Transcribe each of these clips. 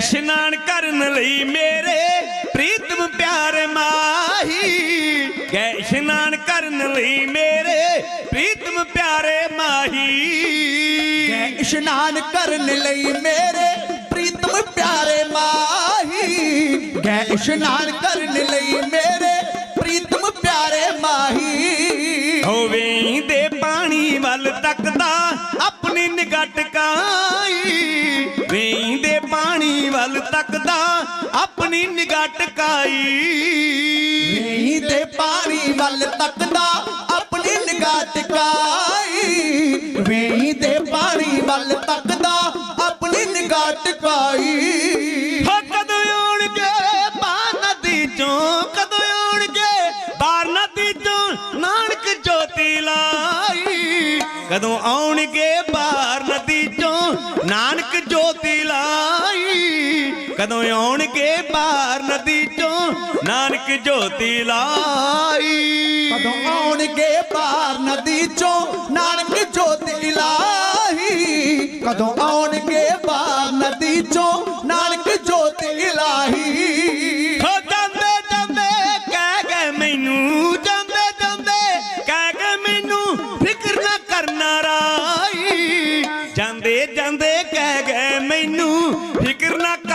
ਇਸ਼ਨਾਨ ਕਰਨ ਲਈ ਮੇਰੇ ਪ੍ਰੀਤਮ ਪਿਆਰ ਮਾਹੀ। ਗਏ ਇਸ਼ਨਾਨ ਕਰਨ ਲਈ ਮੇਰੇ ਪ੍ਰੀਤਮ ਪਿਆਰੇ ਮਾਹੀ। ਗੈ ਇਸ਼ਨਾਨ ਕਰਨ ਲਈ ਮੇਰੇ ਪ੍ਰੀਤਮ ਪਿਆਰੇ ਮਾਹੀ। ਗੈ ਇਸ਼ਨਾਨ ਕਰਨ ਲਈ ਮੇਰੇ ਪ੍ਰੀਤਮ ਪਿਆਰੇ ਮਾਹੀ। ਹੋਵੇ ਦੇ ਪਾਣੀ ਵੱਲ ਤੱਕਦਾ, ਆਪਣੀ ਨਿਗਾਹ ਟਿਕਾਈ ਤੱਕਦਾ ਆਪਣੀ ਨਿਗਾਹ ਟਿਕਾਈ। ਨਹੀਂ ਤੇ ਪਾਣੀ ਵੱਲ ਤੱਕਦਾ ਆਪਣੀ ਨਿਗਾਹ ਟਿਕਾਈ। ਵੇਹੀ ਦੇ ਪਾਣੀ ਵੱਲ ਤੱਕਦਾ ਆਪਣੀ ਨਿਗਾਹ ਟਿਕਾਈ। ਹੋ ਕਦੋਂ ਆਉਣਗੇ? ਬਾਹਰ ਨਦੀ ਚੋਂ ਕਦੋਂ ਆਉਣਗੇ? ਬਾਹਰ ਨਦੀ ਚੋਂ ਨਾਨਕ ਜੋਤੀ ਲਾਈ। ਕਦੋਂ ਆਉਣਗੇ? ਬਾਹਰ ਨਦੀ ਚੋਂ ਨਾਨਕ ਜੋਤੀ ਲਾਈ। ਕਦੋਂ ਆਉਣਗੇ ਪਾਰ ਨਦੀ ਚੋਂ? ਨਾਨਕ ਜੋਤੀ ਲਾਈ। ਕਦੋਂ ਆਉਣਗੇ ਪਾਰ ਨਦੀ ਚੋਂ? ਨਾਨਕ ਜੋਤੀ ਲਾਈ। ਕਦੋਂ ਆਉਣਗੇ ਪਾਰ ਨਦੀ ਚੋਂ? ਨਾਨਕ ਜੋਤ ਇਲਾਹੀ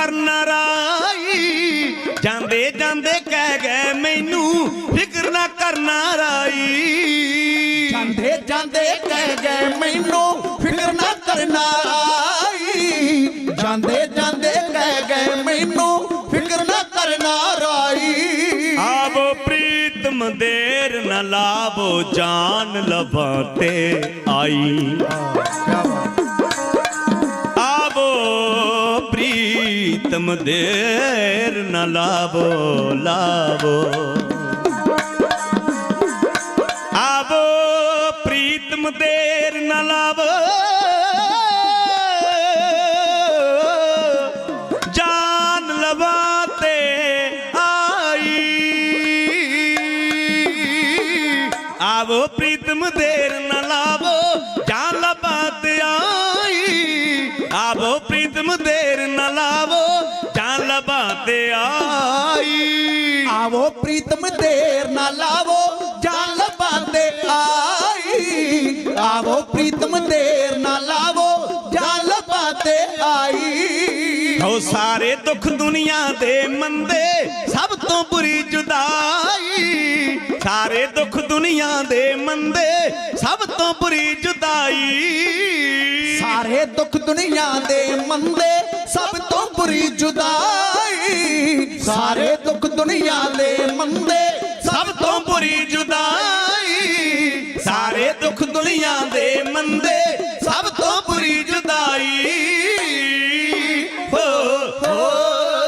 ਰਾਈ ਜਾਂਦੇ ਜਾਂਦੇ ਕਹਿ ਗਏ ਮੈਨੂੰ ਫਿਕਰ ਨਾ ਕਰਨਾ ਰਾਈ ਜਾਂਦੇ ਜਾਂਦੇ ਕਹਿ ਗਏ ਮੈਨੂੰ ਫਿਕਰ ਨਾ ਕਰਨਾ ਆਈ ਜਾਂਦੇ ਜਾਂਦੇ ਕਹਿ ਗਏ ਮੈਨੂੰ ਫਿਕਰ ਨਾ ਕਰਨਾ ਰਾਈ ਆਵੋ ਪ੍ਰੀਤਮ ਦੇਰ ਨ ਲਾਵੋ ਜਾਨ ਲਵਾਂ ਤੇ ਆਈ। ਪ੍ਰੀਤਮ ਦੇਰ ਨ ਲਾਵੋ ਲਾਵੋ। ਆਵੋ, ਪ੍ਰੀਤਮ ਦੇਰ ਨ ਲਾਵੋ। ਜਾਨ ਲਵਾ ਤੇ ਆਈ। ਆਵੋ, ਪ੍ਰੀਤਮ ਦੇਰ ਨ ਲਾਵੋ, ਜਾਨ ਲਵਾ ਤੇ ਆਈ। ਆਵੋ, ਪ੍ਰੀਤਮ ਦੇਰ ਨ ਲਾਵੋ। ਆਵੋ ਪ੍ਰੀਤਮ ਦੇਰ ਨਾ ਲਾਵੋ ਜਾਨ ਲਬਾਤੇ ਆਈ। ਆਵੋ ਪ੍ਰੀਤਮ ਦੇਰ ਨਾ ਲਾਵੋ ਜਾਨ ਲਬਾਤੇ ਆਈ। ਹੋ ਸਾਰੇ ਦੁੱਖ ਦੁਨੀਆ ਦੇ ਮੰਦੇ, ਸਭ ਤੋਂ ਬੁਰੀ ਜੁਦਾਈ। ਸਾਰੇ ਦੁੱਖ ਦੁਨੀਆਂ ਦੇ ਮੰਦੇ ਸਭ ਤੋਂ ਬੁਰੀ ਜੁਦਾਈ। ਸਾਰੇ ਦੁੱਖ ਦੁਨੀਆਂ ਦੇ ਮੰਦੇ ਸਭ ਤੋਂ ਬੁਰੀ ਜੁਦਾਈ। ਸਾਰੇ ਦੁੱਖ ਦੁਨੀਆਂ ਦੇ ਮੰਦੇ